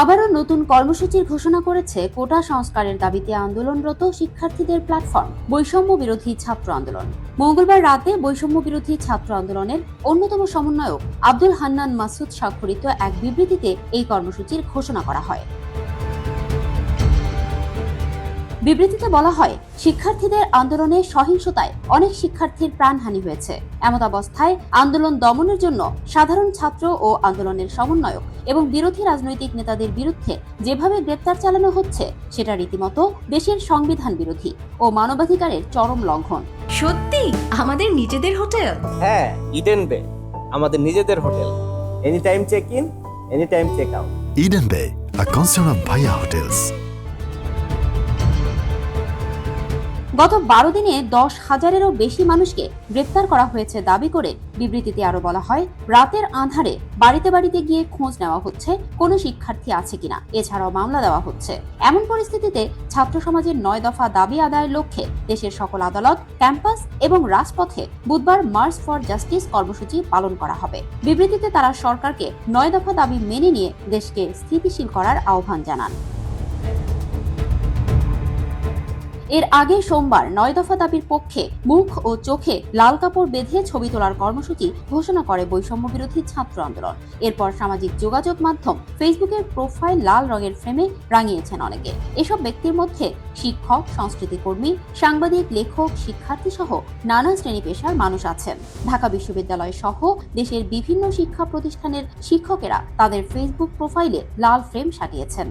আবারও নতুন কর্মসূচির ঘোষণা করেছে কোটা সংস্কারের দাবিতে আন্দোলনরত শিক্ষার্থীদের প্ল্যাটফর্ম বৈষম্য বিরোধী ছাত্র আন্দোলন। মঙ্গলবার রাতে বৈষম্য বিরোধী ছাত্র আন্দোলনের অন্যতম সমন্বয়ক আব্দুল হান্নান মাসুদ স্বাক্ষরিত এক বিবৃতিতে এই কর্মসূচির ঘোষণা করা হয়। বিবৃতিতে বলা হয় শিক্ষার্থীদের আন্দোলনে সহিংসতায় অনেক শিক্ষার্থীর প্রাণহানি হয়েছে। এমতাবস্থায় আন্দোলন দমনের জন্য সাধারণ ছাত্র ও আন্দোলনের সমন্বয়ক এবং বিরোধী রাজনৈতিক নেতাদের বিরুদ্ধে যেভাবে গ্রেপ্তার চালানো হচ্ছে সেটা রীতিমতো দেশের সংবিধান বিরোধী ও মানবাধিকারের চরম লঙ্ঘন। সত্যি? আমাদের নিজেদের হোটেল? হ্যাঁ ইডেন বে। আমাদের নিজেদের hotel. Any time check in any time check out Eden Bay, a concern of Bhaya Hotels. গত বারো দিনে দশ হাজারেরও বেশি মানুষকে গ্রেপ্তার করা হয়েছে দাবি করে বিবৃতিতে আরও বলা হয়, রাতের আধারে বাড়িতে বাড়িতে গিয়ে খোঁজ নেওয়া হচ্ছে কোনো শিক্ষার্থী আছে কিনা, এছাড়াও মামলা দেওয়া হচ্ছে। এমন পরিস্থিতিতে ছাত্র সমাজের নয় দফা দাবি আদায়ের লক্ষ্যে দেশের সকল আদালত, ক্যাম্পাস এবং রাজপথে বুধবার মার্চ ফর জাস্টিস কর্মসূচি পালন করা হবে। বিবৃতিতে তারা সরকারকে নয় দফা দাবি মেনে নিয়ে দেশকে স্থিতিশীল করার আহ্বান জানান। এর আগে সোমবার নয় দফা দাবির পক্ষে মুখ ও চোখে লাল কাপড় বেঁধে ছবি তোলার কর্মসূচি ঘোষণা করে বৈষম্য বিরোধী ছাত্র আন্দোলন। এরপর সামাজিক যোগাযোগ মাধ্যম ফেসবুকের প্রোফাইল লাল রঙের ফ্রেমে রাঙিয়েছেন অনেকে। এসব ব্যক্তির মধ্যে শিক্ষক সংস্কৃতি কর্মী সাংবাদিক, লেখক শিক্ষার্থী সহ নানা শ্রেণি পেশার মানুষ আছেন। ঢাকা বিশ্ববিদ্যালয় সহ দেশের বিভিন্ন শিক্ষা প্রতিষ্ঠানের শিক্ষকেরা তাদের ফেসবুক প্রোফাইলে লাল ফ্রেম সাজিয়েছেন।